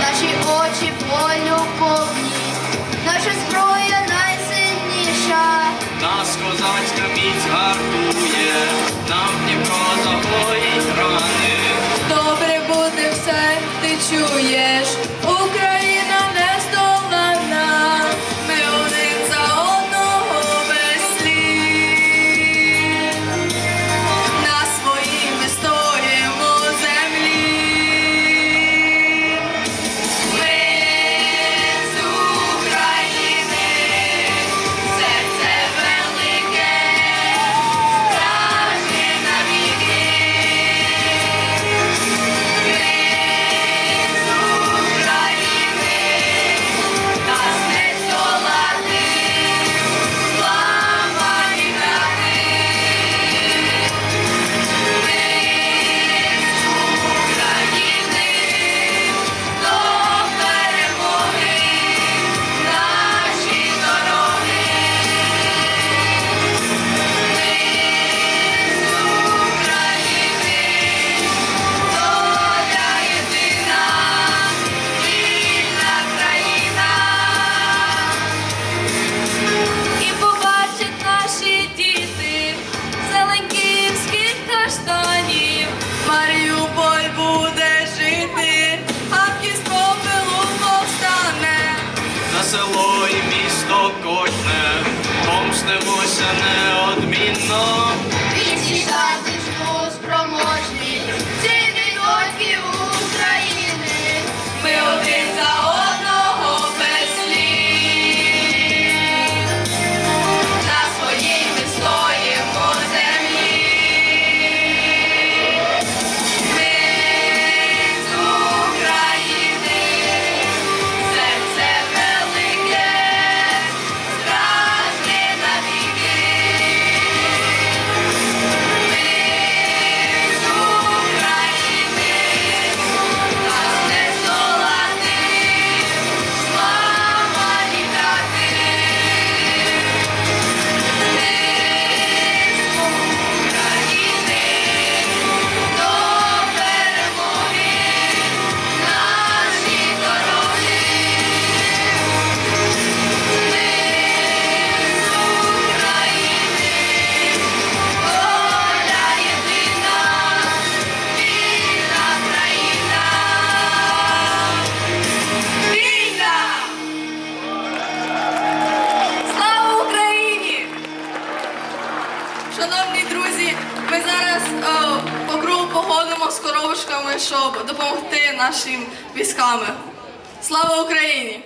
Наши очи очі полюбові. кожне, помстимося неодмінно. Відійшла дорожками, щоб допомогти нашим військам. Слава Україні!